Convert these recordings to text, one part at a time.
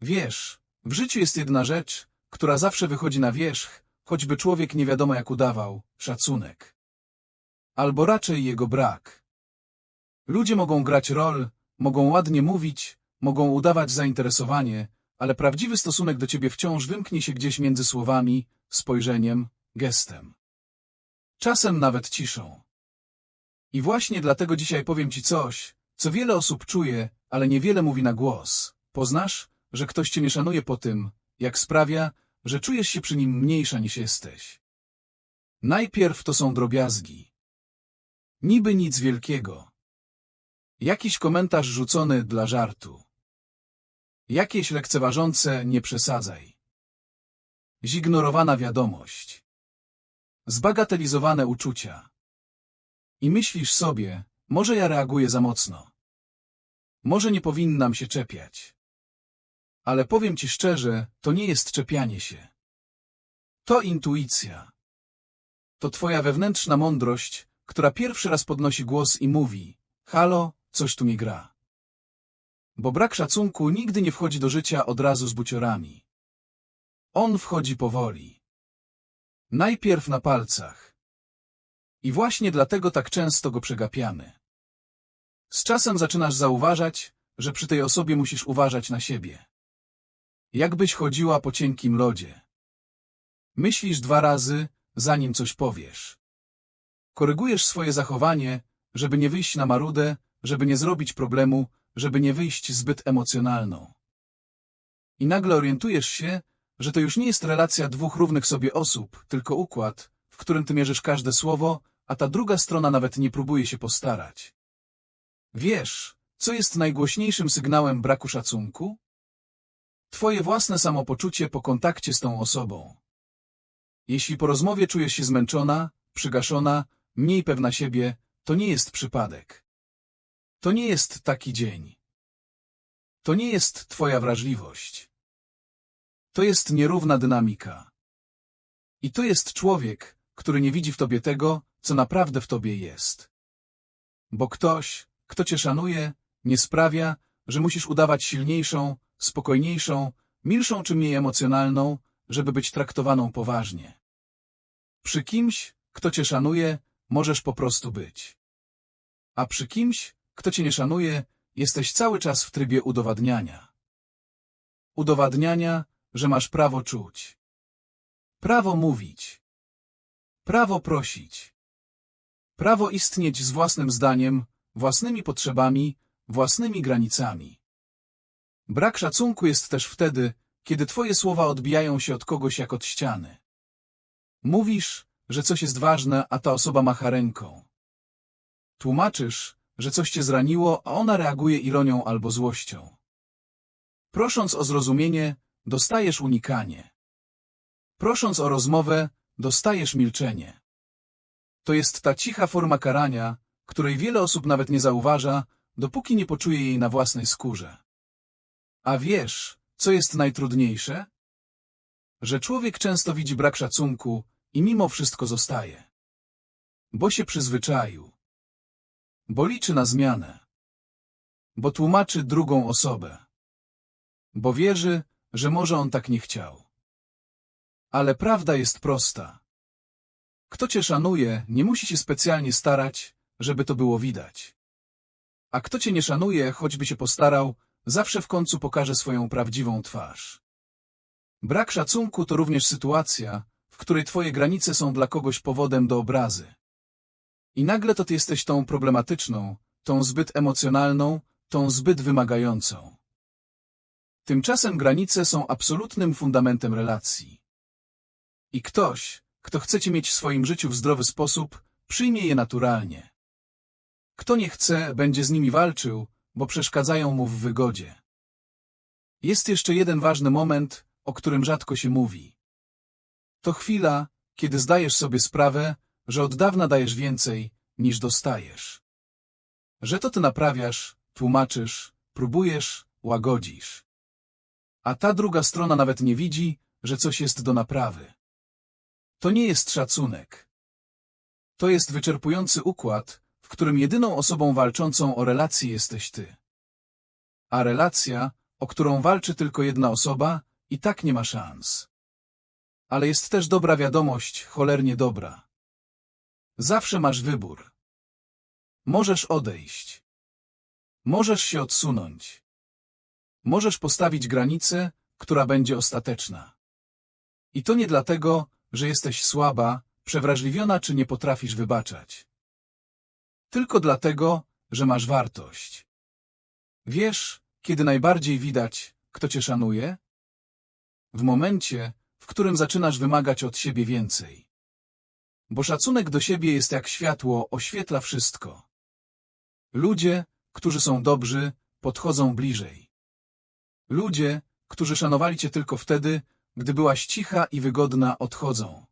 Wiesz, w życiu jest jedna rzecz, która zawsze wychodzi na wierzch, choćby człowiek nie wiadomo jak udawał, szacunek. Albo raczej jego brak. Ludzie mogą grać rol, mogą ładnie mówić, mogą udawać zainteresowanie, ale prawdziwy stosunek do ciebie wciąż wymknie się gdzieś między słowami, spojrzeniem, gestem. Czasem nawet ciszą. I właśnie dlatego dzisiaj powiem ci coś, co wiele osób czuje, ale niewiele mówi na głos. Poznasz, że ktoś cię nie szanuje po tym, jak sprawia, że czujesz się przy nim mniejsza niż jesteś. Najpierw to są drobiazgi. Niby nic wielkiego. Jakiś komentarz rzucony dla żartu. Jakieś lekceważące nie przesadzaj. Zignorowana wiadomość. Zbagatelizowane uczucia. I myślisz sobie, może ja reaguję za mocno. Może nie powinnam się czepiać. Ale powiem ci szczerze, to nie jest czepianie się. To intuicja. To twoja wewnętrzna mądrość, która pierwszy raz podnosi głos i mówi Halo, coś tu nie gra. Bo brak szacunku nigdy nie wchodzi do życia od razu z buciorami. On wchodzi powoli. Najpierw na palcach. I właśnie dlatego tak często go przegapiamy. Z czasem zaczynasz zauważać, że przy tej osobie musisz uważać na siebie. Jakbyś chodziła po cienkim lodzie. Myślisz dwa razy, zanim coś powiesz. Korygujesz swoje zachowanie, żeby nie wyjść na marudę, żeby nie zrobić problemu, żeby nie wyjść zbyt emocjonalną. I nagle orientujesz się, że to już nie jest relacja dwóch równych sobie osób, tylko układ, w którym ty mierzysz każde słowo, a ta druga strona nawet nie próbuje się postarać. Wiesz, co jest najgłośniejszym sygnałem braku szacunku? Twoje własne samopoczucie po kontakcie z tą osobą. Jeśli po rozmowie czujesz się zmęczona, przygaszona, mniej pewna siebie, to nie jest przypadek. To nie jest taki dzień. To nie jest twoja wrażliwość. To jest nierówna dynamika. I to jest człowiek, który nie widzi w tobie tego, co naprawdę w tobie jest. Bo ktoś, kto cię szanuje, nie sprawia, że musisz udawać silniejszą, spokojniejszą, milszą czy mniej emocjonalną, żeby być traktowaną poważnie. Przy kimś, kto cię szanuje, możesz po prostu być. A przy kimś, kto cię nie szanuje, jesteś cały czas w trybie udowadniania. Udowadniania, że masz prawo czuć. Prawo mówić. Prawo prosić. Prawo istnieć z własnym zdaniem, własnymi potrzebami, własnymi granicami. Brak szacunku jest też wtedy, kiedy twoje słowa odbijają się od kogoś jak od ściany. Mówisz, że coś jest ważne, a ta osoba macha ręką. Tłumaczysz, że coś cię zraniło, a ona reaguje ironią albo złością. Prosząc o zrozumienie, dostajesz unikanie. Prosząc o rozmowę, dostajesz milczenie. To jest ta cicha forma karania, której wiele osób nawet nie zauważa, dopóki nie poczuje jej na własnej skórze. A wiesz, co jest najtrudniejsze? Że człowiek często widzi brak szacunku i mimo wszystko zostaje. Bo się przyzwyczaił. Bo liczy na zmianę. Bo tłumaczy drugą osobę. Bo wierzy, że może on tak nie chciał. Ale prawda jest prosta. Kto cię szanuje, nie musi się specjalnie starać, żeby to było widać. A kto cię nie szanuje, choćby się postarał, zawsze w końcu pokaże swoją prawdziwą twarz. Brak szacunku to również sytuacja, w której twoje granice są dla kogoś powodem do obrazy. I nagle to ty jesteś tą problematyczną, tą zbyt emocjonalną, tą zbyt wymagającą. Tymczasem granice są absolutnym fundamentem relacji. I ktoś, kto chce cię mieć w swoim życiu w zdrowy sposób, przyjmie je naturalnie. Kto nie chce, będzie z nimi walczył, bo przeszkadzają mu w wygodzie. Jest jeszcze jeden ważny moment, o którym rzadko się mówi. To chwila, kiedy zdajesz sobie sprawę, że od dawna dajesz więcej, niż dostajesz. Że to ty naprawiasz, tłumaczysz, próbujesz, łagodzisz. A ta druga strona nawet nie widzi, że coś jest do naprawy. To nie jest szacunek. To jest wyczerpujący układ, w którym jedyną osobą walczącą o relację jesteś ty. A relacja, o którą walczy tylko jedna osoba, i tak nie ma szans. Ale jest też dobra wiadomość, cholernie dobra. Zawsze masz wybór. Możesz odejść. Możesz się odsunąć. Możesz postawić granicę, która będzie ostateczna. I to nie dlatego, że jesteś słaba, przewrażliwiona czy nie potrafisz wybaczać. Tylko dlatego, że masz wartość. Wiesz, kiedy najbardziej widać, kto cię szanuje? W momencie, w którym zaczynasz wymagać od siebie więcej. Bo szacunek do siebie jest jak światło, oświetla wszystko. Ludzie, którzy są dobrzy, podchodzą bliżej. Ludzie, którzy szanowali cię tylko wtedy, gdy byłaś cicha i wygodna, odchodzą.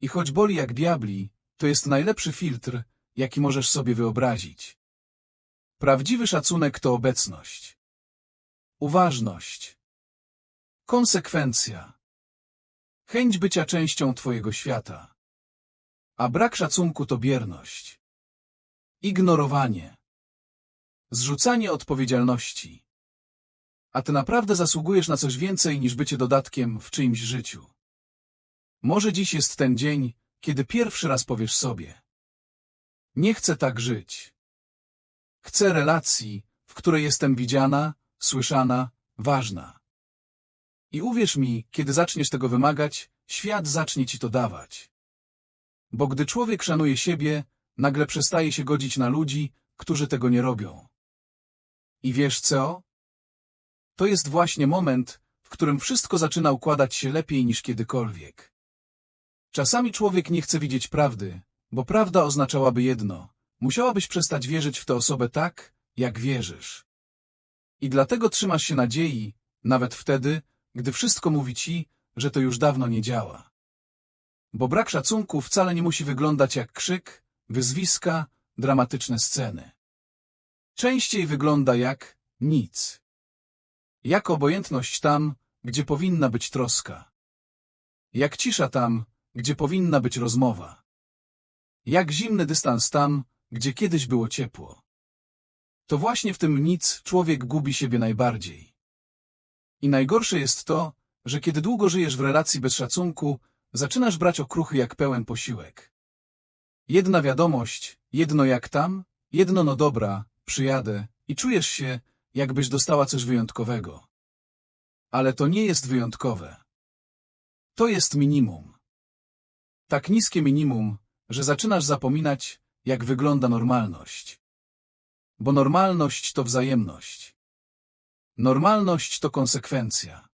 I choć boli jak diabli, to jest najlepszy filtr, jaki możesz sobie wyobrazić. Prawdziwy szacunek to obecność. Uważność. Konsekwencja. Chęć bycia częścią twojego świata. A brak szacunku to bierność. Ignorowanie. Zrzucanie odpowiedzialności. A ty naprawdę zasługujesz na coś więcej niż bycie dodatkiem w czyimś życiu. Może dziś jest ten dzień, kiedy pierwszy raz powiesz sobie. Nie chcę tak żyć. Chcę relacji, w której jestem widziana, słyszana, ważna. I uwierz mi, kiedy zaczniesz tego wymagać, świat zacznie ci to dawać. Bo gdy człowiek szanuje siebie, nagle przestaje się godzić na ludzi, którzy tego nie robią. I wiesz co? To jest właśnie moment, w którym wszystko zaczyna układać się lepiej niż kiedykolwiek. Czasami człowiek nie chce widzieć prawdy, bo prawda oznaczałaby jedno. Musiałabyś przestać wierzyć w tę osobę tak, jak wierzysz. I dlatego trzymasz się nadziei, nawet wtedy, gdy wszystko mówi ci, że to już dawno nie działa. Bo brak szacunku wcale nie musi wyglądać jak krzyk, wyzwiska, dramatyczne sceny. Częściej wygląda jak nic. Jak obojętność tam, gdzie powinna być troska. Jak cisza tam, gdzie powinna być rozmowa. Jak zimny dystans tam, gdzie kiedyś było ciepło. To właśnie w tym nic człowiek gubi siebie najbardziej. I najgorsze jest to, że kiedy długo żyjesz w relacji bez szacunku, zaczynasz brać okruchy jak pełen posiłek. Jedna wiadomość, jedno jak tam, jedno no dobra, przyjadę i czujesz się, jakbyś dostała coś wyjątkowego. Ale to nie jest wyjątkowe. To jest minimum. Tak niskie minimum, że zaczynasz zapominać, jak wygląda normalność. Bo normalność to wzajemność. Normalność to konsekwencja.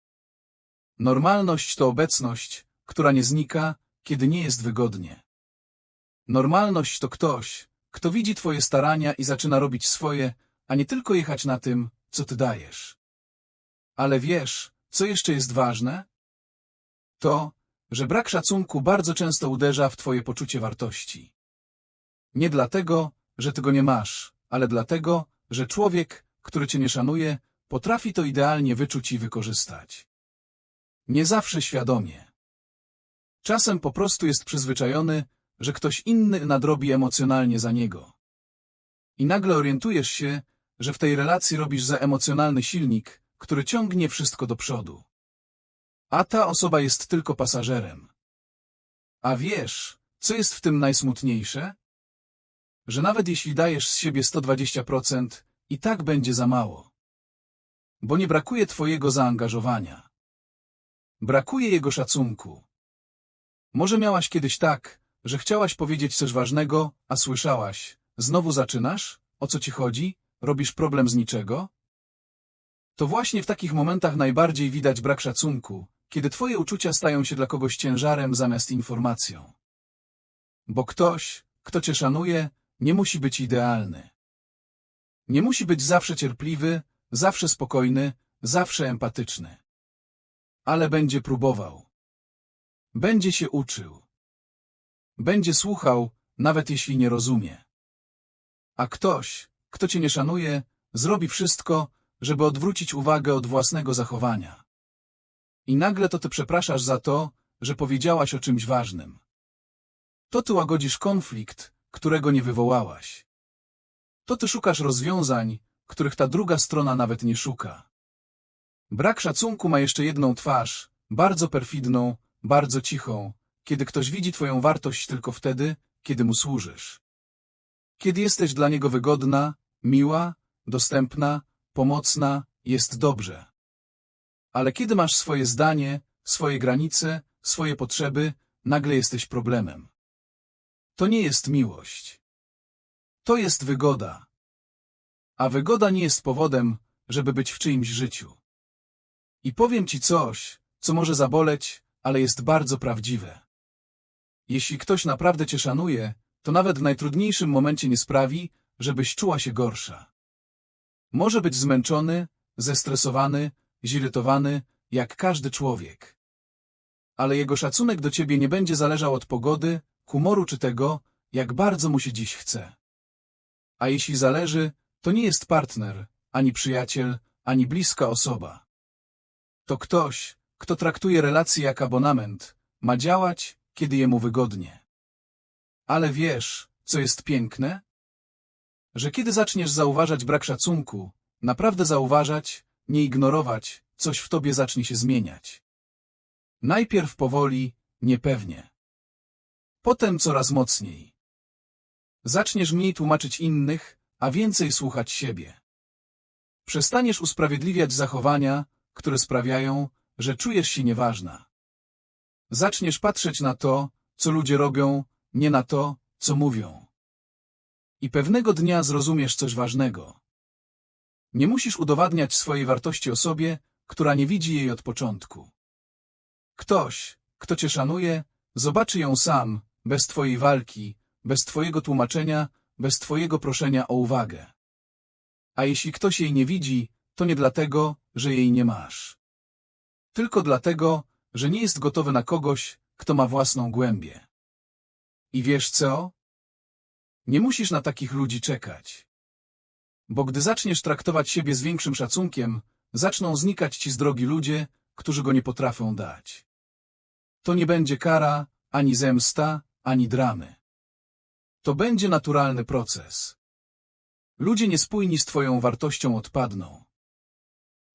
Normalność to obecność, która nie znika, kiedy nie jest wygodnie. Normalność to ktoś, kto widzi twoje starania i zaczyna robić swoje, a nie tylko jechać na tym, co ty dajesz. Ale wiesz, co jeszcze jest ważne? To, że brak szacunku bardzo często uderza w twoje poczucie wartości. Nie dlatego, że tego nie masz, ale dlatego, że człowiek, który cię nie szanuje, potrafi to idealnie wyczuć i wykorzystać. Nie zawsze świadomie. Czasem po prostu jest przyzwyczajony, że ktoś inny nadrobi emocjonalnie za niego. I nagle orientujesz się, że w tej relacji robisz za emocjonalny silnik, który ciągnie wszystko do przodu. A ta osoba jest tylko pasażerem. A wiesz, co jest w tym najsmutniejsze? Że nawet jeśli dajesz z siebie 120%, i tak będzie za mało. Bo nie brakuje twojego zaangażowania. Brakuje jego szacunku. Może miałaś kiedyś tak, że chciałaś powiedzieć coś ważnego, a słyszałaś, znowu zaczynasz? O co ci chodzi? Robisz problem z niczego? To właśnie w takich momentach najbardziej widać brak szacunku, kiedy twoje uczucia stają się dla kogoś ciężarem zamiast informacją. Bo ktoś, kto cię szanuje, nie musi być idealny. Nie musi być zawsze cierpliwy, zawsze spokojny, zawsze empatyczny. Ale będzie próbował. Będzie się uczył. Będzie słuchał, nawet jeśli nie rozumie. A ktoś, kto cię nie szanuje, zrobi wszystko, żeby odwrócić uwagę od własnego zachowania. I nagle to ty przepraszasz za to, że powiedziałaś o czymś ważnym. To ty łagodzisz konflikt, którego nie wywołałaś. To ty szukasz rozwiązań, których ta druga strona nawet nie szuka. Brak szacunku ma jeszcze jedną twarz, bardzo perfidną, bardzo cichą, kiedy ktoś widzi twoją wartość tylko wtedy, kiedy mu służysz. Kiedy jesteś dla niego wygodna, miła, dostępna, pomocna, jest dobrze. Ale kiedy masz swoje zdanie, swoje granice, swoje potrzeby, nagle jesteś problemem. To nie jest miłość. To jest wygoda. A wygoda nie jest powodem, żeby być w czyimś życiu. I powiem ci coś, co może zaboleć, ale jest bardzo prawdziwe. Jeśli ktoś naprawdę cię szanuje, to nawet w najtrudniejszym momencie nie sprawi, żebyś czuła się gorsza. Może być zmęczony, zestresowany, zirytowany, jak każdy człowiek. Ale jego szacunek do ciebie nie będzie zależał od pogody, humoru czy tego, jak bardzo mu się dziś chce. A jeśli zależy, to nie jest partner, ani przyjaciel, ani bliska osoba. To ktoś, kto traktuje relacje jak abonament, ma działać, kiedy jemu wygodnie. Ale wiesz, co jest piękne? Że kiedy zaczniesz zauważać brak szacunku, naprawdę zauważać, nie ignorować, coś w tobie zacznie się zmieniać. Najpierw powoli, niepewnie. Potem coraz mocniej. Zaczniesz mniej tłumaczyć innych, a więcej słuchać siebie. Przestaniesz usprawiedliwiać zachowania, które sprawiają, że czujesz się nieważna. Zaczniesz patrzeć na to, co ludzie robią, nie na to, co mówią. I pewnego dnia zrozumiesz coś ważnego. Nie musisz udowadniać swojej wartości osobie, która nie widzi jej od początku. Ktoś, kto cię szanuje, zobaczy ją sam, bez twojej walki, bez twojego tłumaczenia, bez twojego proszenia o uwagę. A jeśli ktoś jej nie widzi, to nie dlatego, że jej nie masz. Tylko dlatego, że nie jest gotowy na kogoś, kto ma własną głębię. I wiesz co? Nie musisz na takich ludzi czekać. Bo gdy zaczniesz traktować siebie z większym szacunkiem, zaczną znikać ci z drogi ludzie, którzy go nie potrafią dać. To nie będzie kara, ani zemsta, ani dramy. To będzie naturalny proces. Ludzie niespójni z twoją wartością odpadną.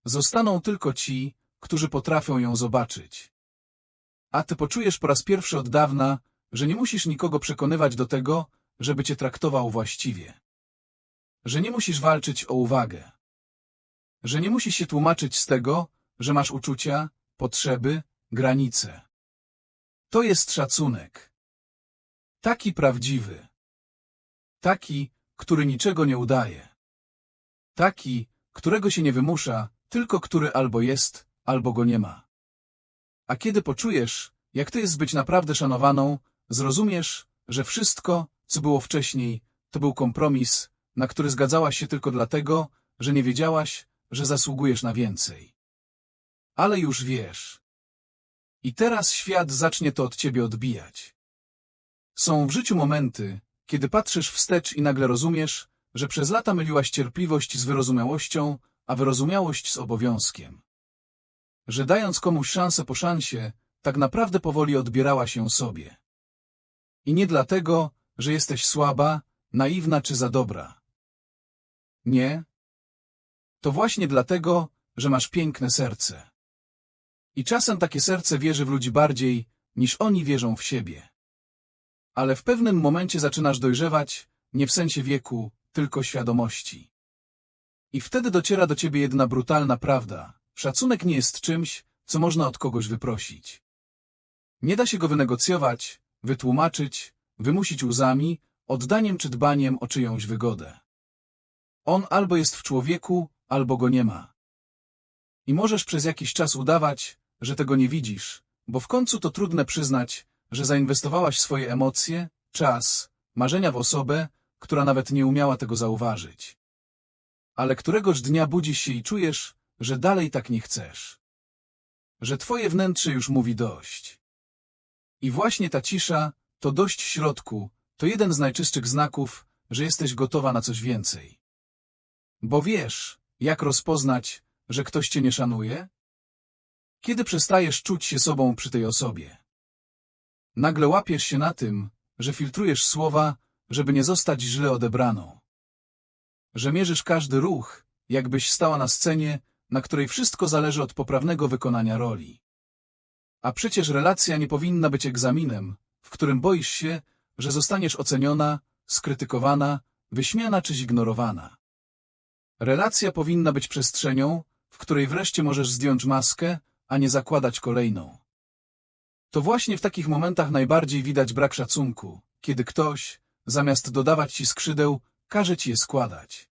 Zostaną tylko ci, którzy potrafią ją zobaczyć. A ty poczujesz po raz pierwszy od dawna, że nie musisz nikogo przekonywać do tego, żeby cię traktował właściwie. Że nie musisz walczyć o uwagę. Że nie musisz się tłumaczyć z tego, że masz uczucia, potrzeby, granice. To jest szacunek. Taki prawdziwy. Taki, który niczego nie udaje. Taki, którego się nie wymusza, tylko który albo jest, albo go nie ma. A kiedy poczujesz, jak to jest być naprawdę szanowaną, zrozumiesz, że wszystko, co było wcześniej, to był kompromis, na który zgadzałaś się tylko dlatego, że nie wiedziałaś, że zasługujesz na więcej. Ale już wiesz. I teraz świat zacznie to od ciebie odbijać. Są w życiu momenty, kiedy patrzysz wstecz i nagle rozumiesz, że przez lata myliłaś cierpliwość z wyrozumiałością, a wyrozumiałość z obowiązkiem. Że dając komuś szansę po szansie, tak naprawdę powoli odbierała się sobie. I nie dlatego, że jesteś słaba, naiwna czy za dobra. Nie. To właśnie dlatego, że masz piękne serce. I czasem takie serce wierzy w ludzi bardziej, niż oni wierzą w siebie. Ale w pewnym momencie zaczynasz dojrzewać, nie w sensie wieku, tylko świadomości. I wtedy dociera do ciebie jedna brutalna prawda. Szacunek nie jest czymś, co można od kogoś wyprosić. Nie da się go wynegocjować, wytłumaczyć, wymusić łzami, oddaniem czy dbaniem o czyjąś wygodę. On albo jest w człowieku, albo go nie ma. I możesz przez jakiś czas udawać, że tego nie widzisz, bo w końcu to trudne przyznać, że zainwestowałaś swoje emocje, czas, marzenia w osobę, która nawet nie umiała tego zauważyć. Ale któregoś dnia budzisz się i czujesz, że dalej tak nie chcesz. Że twoje wnętrze już mówi dość. I właśnie ta cisza, to dość środku, to jeden z najczystszych znaków, że jesteś gotowa na coś więcej. Bo wiesz, jak rozpoznać, że ktoś cię nie szanuje? Kiedy przestajesz czuć się sobą przy tej osobie? Nagle łapiesz się na tym, że filtrujesz słowa, żeby nie zostać źle odebraną. Że mierzysz każdy ruch, jakbyś stała na scenie, na której wszystko zależy od poprawnego wykonania roli. A przecież relacja nie powinna być egzaminem, w którym boisz się, że zostaniesz oceniona, skrytykowana, wyśmiana czy zignorowana. Relacja powinna być przestrzenią, w której wreszcie możesz zdjąć maskę, a nie zakładać kolejną. To właśnie w takich momentach najbardziej widać brak szacunku, kiedy ktoś, zamiast dodawać ci skrzydeł, każe ci je składać.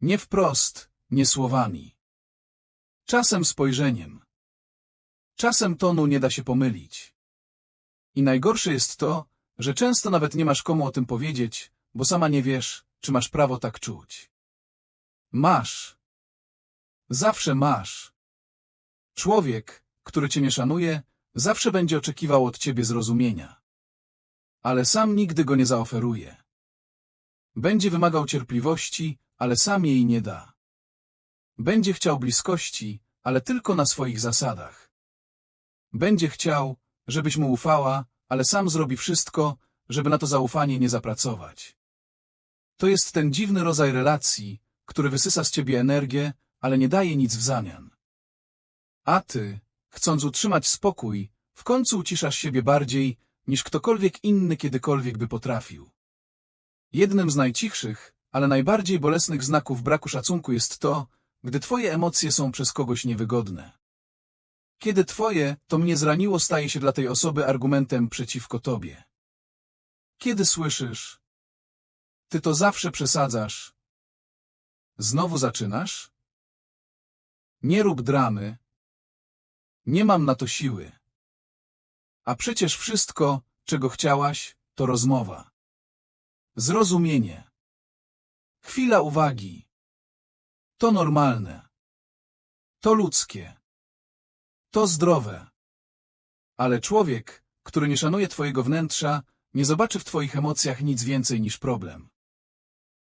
Nie wprost, nie słowami. Czasem spojrzeniem. Czasem tonu nie da się pomylić. I najgorsze jest to, że często nawet nie masz komu o tym powiedzieć, bo sama nie wiesz, czy masz prawo tak czuć. Masz. Zawsze masz. Człowiek, który cię nie szanuje, zawsze będzie oczekiwał od ciebie zrozumienia. Ale sam nigdy go nie zaoferuje. Będzie wymagał cierpliwości, ale sam jej nie da. Będzie chciał bliskości, ale tylko na swoich zasadach. Będzie chciał, żebyś mu ufała, ale sam zrobi wszystko, żeby na to zaufanie nie zapracować. To jest ten dziwny rodzaj relacji, który wysysa z ciebie energię, ale nie daje nic w zamian. A ty, chcąc utrzymać spokój, w końcu uciszasz siebie bardziej, niż ktokolwiek inny kiedykolwiek by potrafił. Jednym z najcichszych, ale najbardziej bolesnych znaków braku szacunku jest to, gdy twoje emocje są przez kogoś niewygodne. Kiedy twoje, to mnie zraniło staje się dla tej osoby argumentem przeciwko tobie. Kiedy słyszysz, ty to zawsze przesadzasz. Znowu zaczynasz? Nie rób dramy. Nie mam na to siły. A przecież wszystko, czego chciałaś, to rozmowa. Zrozumienie. Chwila uwagi. To normalne. To ludzkie. To zdrowe. Ale człowiek, który nie szanuje twojego wnętrza, nie zobaczy w twoich emocjach nic więcej niż problem.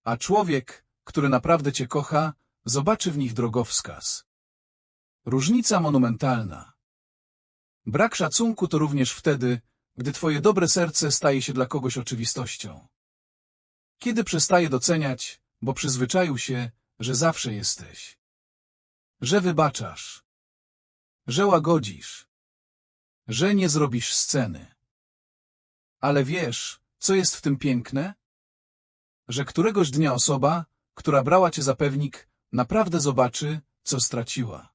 A człowiek, który naprawdę cię kocha, zobaczy w nich drogowskaz. Różnica monumentalna. Brak szacunku to również wtedy, gdy twoje dobre serce staje się dla kogoś oczywistością. Kiedy przestaje doceniać, bo przyzwyczaił się, że zawsze jesteś. Że wybaczasz. Że łagodzisz. Że nie zrobisz sceny. Ale wiesz, co jest w tym piękne? Że któregoś dnia osoba, która brała cię za pewnik, naprawdę zobaczy, co straciła.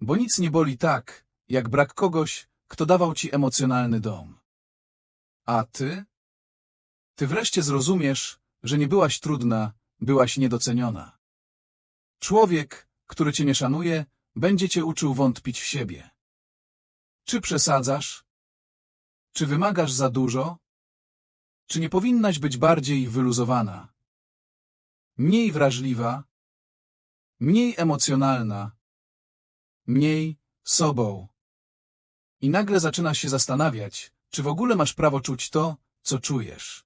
Bo nic nie boli tak, jak brak kogoś, kto dawał ci emocjonalny dom. A ty? Ty wreszcie zrozumiesz, że nie byłaś trudna, byłaś niedoceniona. Człowiek, który cię nie szanuje, będzie cię uczył wątpić w siebie. Czy przesadzasz? Czy wymagasz za dużo? Czy nie powinnaś być bardziej wyluzowana? Mniej wrażliwa? Mniej emocjonalna? Mniej sobą? I nagle zaczynasz się zastanawiać, czy w ogóle masz prawo czuć to, co czujesz.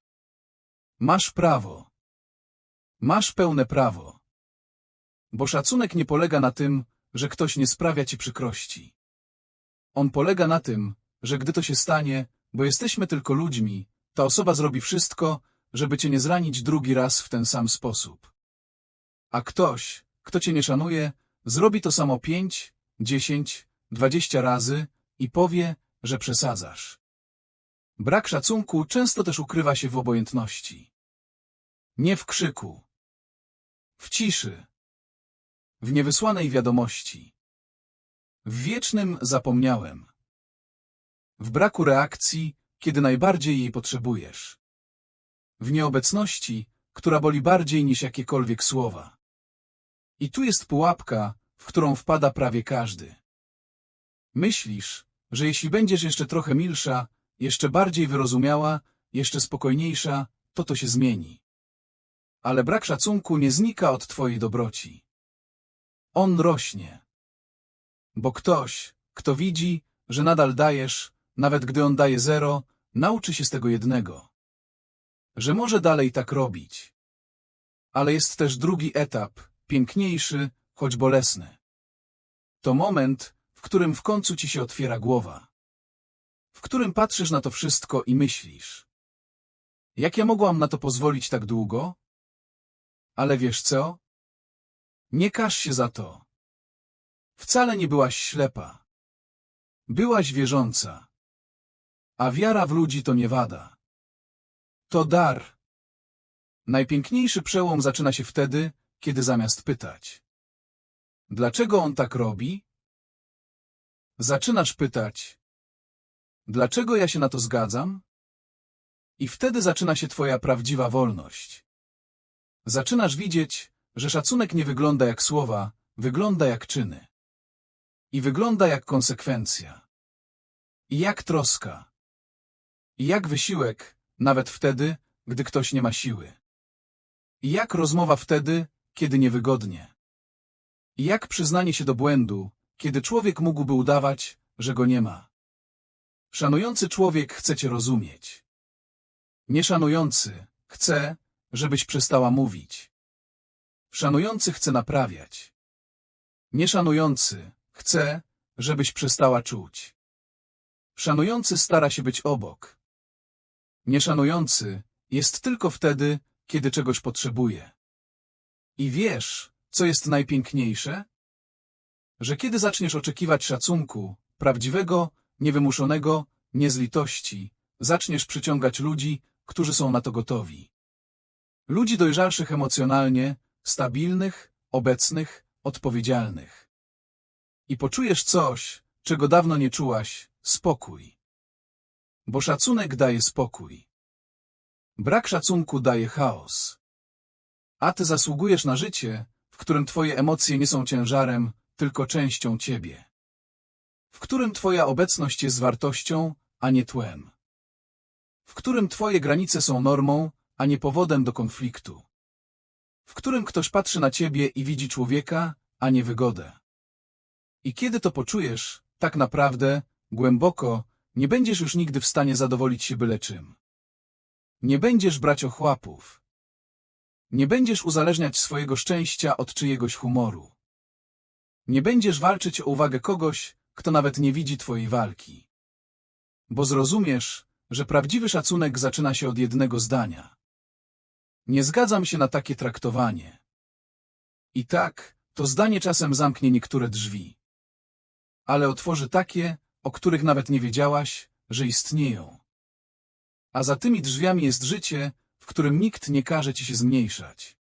Masz prawo. Masz pełne prawo. Bo szacunek nie polega na tym, że ktoś nie sprawia ci przykrości. On polega na tym, że gdy to się stanie, bo jesteśmy tylko ludźmi, ta osoba zrobi wszystko, żeby cię nie zranić drugi raz w ten sam sposób. A ktoś, kto cię nie szanuje, zrobi to samo pięć, dziesięć, dwadzieścia razy i powie, że przesadzasz. Brak szacunku często też ukrywa się w obojętności. Nie w krzyku. W ciszy. W niewysłanej wiadomości. W wiecznym zapomniałem. W braku reakcji, kiedy najbardziej jej potrzebujesz. W nieobecności, która boli bardziej niż jakiekolwiek słowa. I tu jest pułapka, w którą wpada prawie każdy. Myślisz, że jeśli będziesz jeszcze trochę milsza, jeszcze bardziej wyrozumiała, jeszcze spokojniejsza, to to się zmieni. Ale brak szacunku nie znika od twojej dobroci. On rośnie. Bo ktoś, kto widzi, że nadal dajesz, nawet gdy on daje zero, nauczy się z tego jednego. Że może dalej tak robić. Ale jest też drugi etap, piękniejszy, choć bolesny. To moment, w którym w końcu ci się otwiera głowa. W którym patrzysz na to wszystko i myślisz. Jak ja mogłam na to pozwolić tak długo? Ale wiesz co? Nie każ się za to. Wcale nie byłaś ślepa. Byłaś wierząca. A wiara w ludzi to nie wada. To dar. Najpiękniejszy przełom zaczyna się wtedy, kiedy zamiast pytać. Dlaczego on tak robi? Zaczynasz pytać. Dlaczego ja się na to zgadzam? I wtedy zaczyna się twoja prawdziwa wolność. Zaczynasz widzieć, że szacunek nie wygląda jak słowa, wygląda jak czyny. I wygląda jak konsekwencja. I jak troska. I jak wysiłek, nawet wtedy, gdy ktoś nie ma siły. Jak rozmowa wtedy, kiedy niewygodnie. Jak przyznanie się do błędu, kiedy człowiek mógłby udawać, że go nie ma. Szanujący człowiek chce cię rozumieć. Nieszanujący chce, żebyś przestała mówić. Szanujący chce naprawiać. Nieszanujący chce, żebyś przestała czuć. Szanujący stara się być obok. Nieszanujący jest tylko wtedy, kiedy czegoś potrzebuje. I wiesz, co jest najpiękniejsze? Że kiedy zaczniesz oczekiwać szacunku, prawdziwego, niewymuszonego, nie z litości, zaczniesz przyciągać ludzi, którzy są na to gotowi. Ludzi dojrzalszych emocjonalnie, stabilnych, obecnych, odpowiedzialnych. I poczujesz coś, czego dawno nie czułaś, spokój. Bo szacunek daje spokój. Brak szacunku daje chaos. A ty zasługujesz na życie, w którym twoje emocje nie są ciężarem, tylko częścią ciebie. W którym twoja obecność jest wartością, a nie tłem. W którym twoje granice są normą, a nie powodem do konfliktu. W którym ktoś patrzy na ciebie i widzi człowieka, a nie wygodę. I kiedy to poczujesz, tak naprawdę, głęboko, nie będziesz już nigdy w stanie zadowolić się byle czym. Nie będziesz brać ochłapów. Nie będziesz uzależniać swojego szczęścia od czyjegoś humoru. Nie będziesz walczyć o uwagę kogoś, kto nawet nie widzi twojej walki. Bo zrozumiesz, że prawdziwy szacunek zaczyna się od jednego zdania. Nie zgadzam się na takie traktowanie. I tak, to zdanie czasem zamknie niektóre drzwi. Ale otworzy takie, o których nawet nie wiedziałaś, że istnieją. A za tymi drzwiami jest życie, w którym nikt nie każe ci się zmniejszać.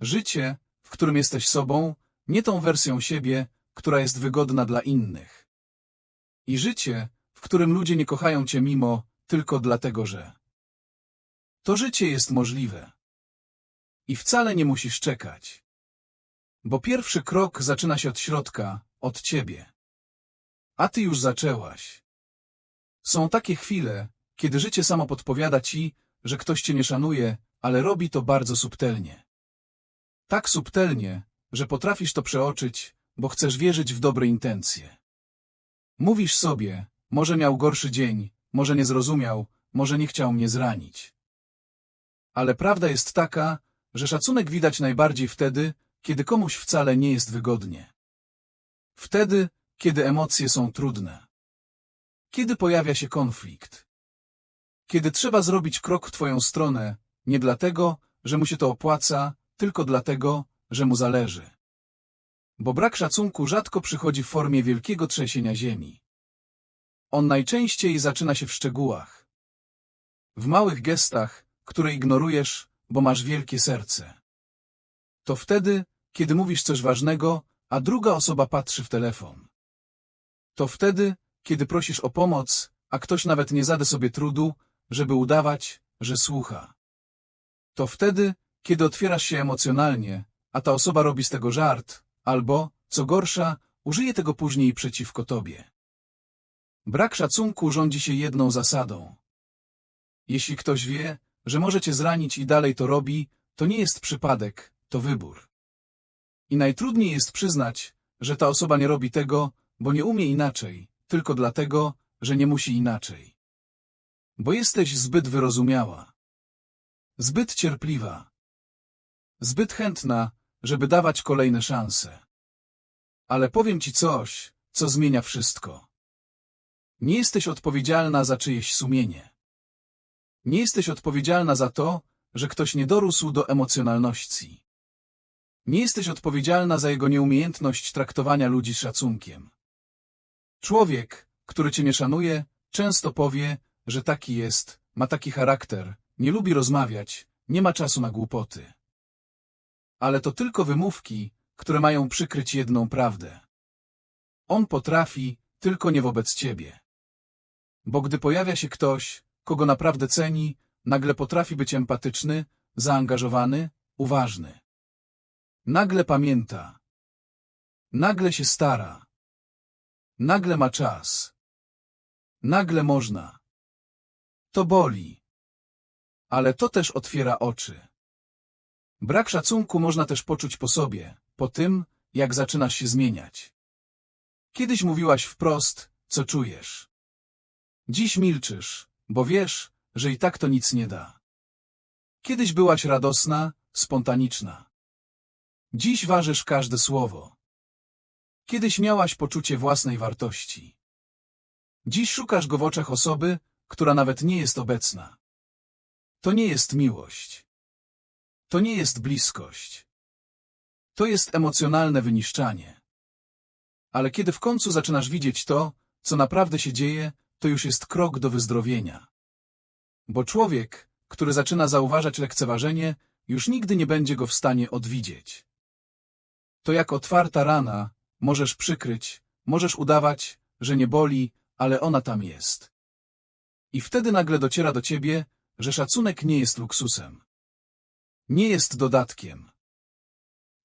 Życie, w którym jesteś sobą, nie tą wersją siebie, która jest wygodna dla innych. I życie, w którym ludzie nie kochają cię mimo, tylko dlatego, że to życie jest możliwe. I wcale nie musisz czekać. Bo pierwszy krok zaczyna się od środka, od ciebie. A ty już zaczęłaś. Są takie chwile, kiedy życie samo podpowiada ci, że ktoś cię nie szanuje, ale robi to bardzo subtelnie. Tak subtelnie, że potrafisz to przeoczyć, bo chcesz wierzyć w dobre intencje. Mówisz sobie, może miał gorszy dzień, może nie zrozumiał, może nie chciał mnie zranić. Ale prawda jest taka, że szacunek widać najbardziej wtedy, kiedy komuś wcale nie jest wygodnie. Wtedy, kiedy emocje są trudne. Kiedy pojawia się konflikt. Kiedy trzeba zrobić krok w twoją stronę, nie dlatego, że mu się to opłaca, tylko dlatego, że mu zależy. Bo brak szacunku rzadko przychodzi w formie wielkiego trzęsienia ziemi. On najczęściej zaczyna się w szczegółach. W małych gestach, które ignorujesz, bo masz wielkie serce. To wtedy, kiedy mówisz coś ważnego, a druga osoba patrzy w telefon. To wtedy, kiedy prosisz o pomoc, a ktoś nawet nie zada sobie trudu, żeby udawać, że słucha. To wtedy, kiedy otwierasz się emocjonalnie, a ta osoba robi z tego żart, albo, co gorsza, użyje tego później przeciwko tobie. Brak szacunku rządzi się jedną zasadą. Jeśli ktoś wie, że może cię zranić i dalej to robi, to nie jest przypadek, to wybór. I najtrudniej jest przyznać, że ta osoba nie robi tego, bo nie umie inaczej, tylko dlatego, że nie musi inaczej. Bo jesteś zbyt wyrozumiała. Zbyt cierpliwa. Zbyt chętna, żeby dawać kolejne szanse. Ale powiem ci coś, co zmienia wszystko. Nie jesteś odpowiedzialna za czyjeś sumienie. Nie jesteś odpowiedzialna za to, że ktoś nie dorósł do emocjonalności. Nie jesteś odpowiedzialna za jego nieumiejętność traktowania ludzi szacunkiem. Człowiek, który cię nie szanuje, często powie, że taki jest, ma taki charakter, nie lubi rozmawiać, nie ma czasu na głupoty. Ale to tylko wymówki, które mają przykryć jedną prawdę. On potrafi, tylko nie wobec ciebie. Bo gdy pojawia się ktoś, kogo naprawdę ceni, nagle potrafi być empatyczny, zaangażowany, uważny. Nagle pamięta. Nagle się stara. Nagle ma czas. Nagle można. To boli. Ale to też otwiera oczy. Brak szacunku można też poczuć po sobie, po tym, jak zaczynasz się zmieniać. Kiedyś mówiłaś wprost, co czujesz. Dziś milczysz, bo wiesz, że i tak to nic nie da. Kiedyś byłaś radosna, spontaniczna. Dziś ważysz każde słowo. Kiedyś miałaś poczucie własnej wartości. Dziś szukasz go w oczach osoby, która nawet nie jest obecna. To nie jest miłość. To nie jest bliskość. To jest emocjonalne wyniszczanie. Ale kiedy w końcu zaczynasz widzieć to, co naprawdę się dzieje, to już jest krok do wyzdrowienia. Bo człowiek, który zaczyna zauważać lekceważenie, już nigdy nie będzie go w stanie odwidzieć. To jak otwarta rana, możesz przykryć, możesz udawać, że nie boli, ale ona tam jest. I wtedy nagle dociera do ciebie, że szacunek nie jest luksusem. Nie jest dodatkiem.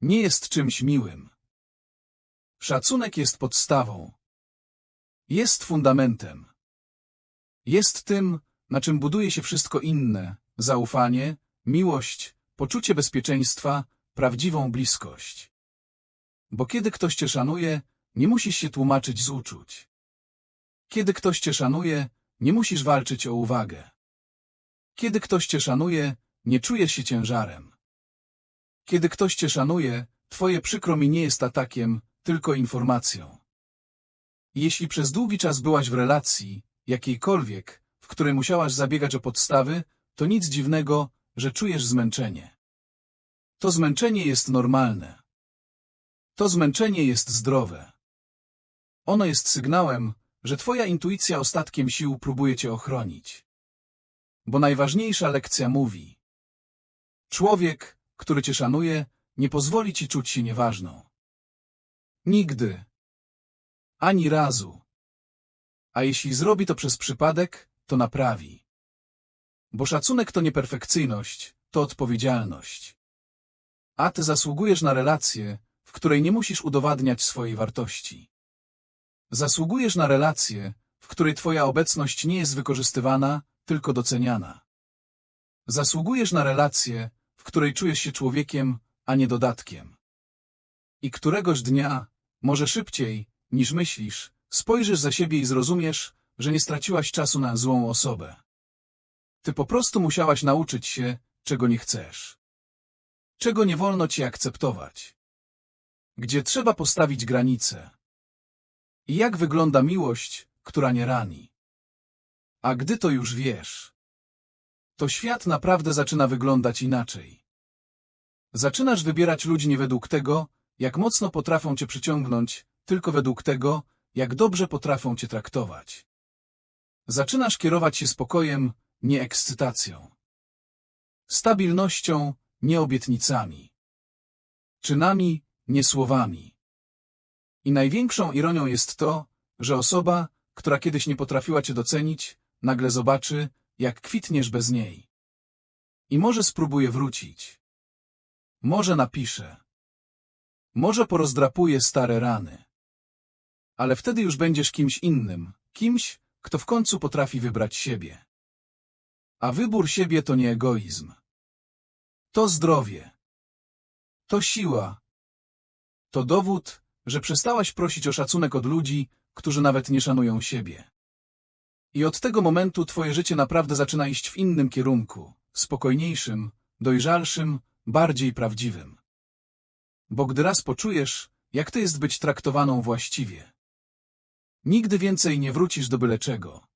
Nie jest czymś miłym. Szacunek jest podstawą. Jest fundamentem. Jest tym, na czym buduje się wszystko inne, zaufanie, miłość, poczucie bezpieczeństwa, prawdziwą bliskość. Bo kiedy ktoś cię szanuje, nie musisz się tłumaczyć z uczuć. Kiedy ktoś cię szanuje, nie musisz walczyć o uwagę. Kiedy ktoś cię szanuje, nie czujesz się ciężarem. Kiedy ktoś cię szanuje, twoje przykro mi nie jest atakiem, tylko informacją. Jeśli przez długi czas byłaś w relacji, jakiejkolwiek, w której musiałaś zabiegać o podstawy, to nic dziwnego, że czujesz zmęczenie. To zmęczenie jest normalne. To zmęczenie jest zdrowe. Ono jest sygnałem, że twoja intuicja ostatkiem sił próbuje cię ochronić. Bo najważniejsza lekcja mówi. Człowiek, który cię szanuje, nie pozwoli ci czuć się nieważną. Nigdy. Ani razu. A jeśli zrobi to przez przypadek, to naprawi. Bo szacunek to nie perfekcyjność, to odpowiedzialność. A ty zasługujesz na relację, w której nie musisz udowadniać swojej wartości. Zasługujesz na relację, w której twoja obecność nie jest wykorzystywana, tylko doceniana. Zasługujesz na relację, w której czujesz się człowiekiem, a nie dodatkiem. I któregoś dnia, może szybciej, niż myślisz, spojrzysz za siebie i zrozumiesz, że nie straciłaś czasu na złą osobę. Ty po prostu musiałaś nauczyć się, czego nie chcesz. Czego nie wolno ci akceptować. Gdzie trzeba postawić granice. I jak wygląda miłość, która nie rani. A gdy to już wiesz, to świat naprawdę zaczyna wyglądać inaczej. Zaczynasz wybierać ludzi nie według tego, jak mocno potrafią cię przyciągnąć, tylko według tego, jak dobrze potrafią cię traktować. Zaczynasz kierować się spokojem, nie ekscytacją. Stabilnością, nie obietnicami. Czynami, nie słowami. I największą ironią jest to, że osoba, która kiedyś nie potrafiła cię docenić, nagle zobaczy, jak kwitniesz bez niej. I może spróbuje wrócić. Może napisze. Może porozdrapuje stare rany. Ale wtedy już będziesz kimś innym, kimś, kto w końcu potrafi wybrać siebie. A wybór siebie to nie egoizm. To zdrowie. To siła. To dowód, że przestałaś prosić o szacunek od ludzi, którzy nawet nie szanują siebie. I od tego momentu twoje życie naprawdę zaczyna iść w innym kierunku, spokojniejszym, dojrzalszym, bardziej prawdziwym. Bo gdy raz poczujesz, jak to jest być traktowaną właściwie, nigdy więcej nie wrócisz do byle czego.